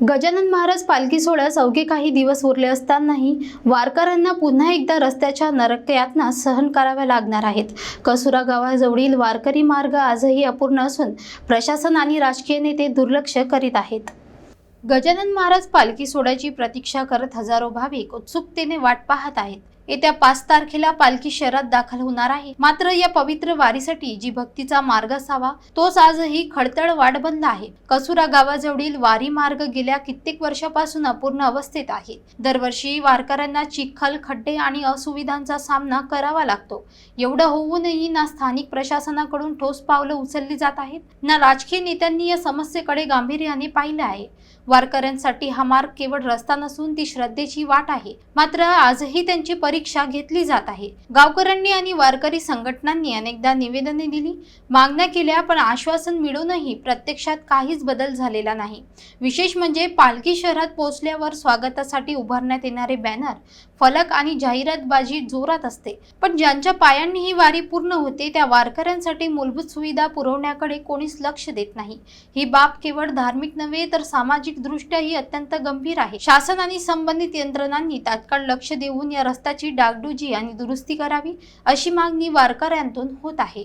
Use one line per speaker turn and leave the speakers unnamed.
गजानन महाराज पालखी सोहळ्यास अवघे काही दिवस उरले असतानाही वारकऱ्यांना पुन्हा एकदा रस्त्याच्या नरकयातना सहन कराव्या लागणार आहेत. कसुरा गावाजवळील वारकरी मार्ग आजही अपूर्ण असून प्रशासन आणि राजकीय नेते दुर्लक्ष करीत आहेत. गजानन महाराज पालखी सोहळ्याची प्रतीक्षा करत हजारो भाविक उत्सुकतेने वाट पाहत आहेत. येत्या पाच तारखेला पालखी शहरात दाखल होणार आहे. मात्र या पवित्र वारीसाठी जी भक्तीचा मार्ग असावा तोच आजही खडतळ वाट बंद आहे. कसुरा गावाजवळील वारी मार्ग गेल्या कित्येक वर्षापासून अपूर्ण अवस्थेत आहे. दरवर्षी वारकऱ्यांना चिखल खड्डे आणि असुविधांचा सामना करावा लागतो. एवढं होऊनही ना स्थानिक प्रशासनाकडून ठोस पावलं उचलली जात आहेत ना राजकीय नेत्यांनी या समस्येकडे गांभीर्याने पाहिले आहे. वारकऱ्यांसाठी हा मार्ग केवळ रस्ता नसून ती श्रद्धेची वाट आहे. मात्र आजही त्यांची परि परीक्षा घेतली जात आहे. गावकऱ्यांनी आणि वारकरी संघटनांनी अनेकदा निवेदने दिली. मागण्या केल्या पण आश्वासन मिळूनही प्रत्यक्षात काहीच बदल झालेला नाही. विशेष म्हणजे पालखी शहरात पोहोचल्यावर स्वागतासाठी उभारण्यात येणारे बॅनर फलक आणि जाहिरातबाजी जोरात असते. पण ज्यांच्या पायांनी ही वारी पूर्ण होते त्या वारकऱ्यांसाठी मूलभूत सुविधा पुरवण्याकडे कोणीच लक्ष देत नाही. ही बाब केवळ धार्मिक नव्हे तर सामाजिक दृष्ट्याही अत्यंत गंभीर आहे. शासन आणि संबंधित यंत्रणांनी तात्काळ लक्ष देऊन या रस्त्याची डागडुजी आणि दुरुस्ती करावी अशी मागणी वारकऱ्यांतून होत आहे.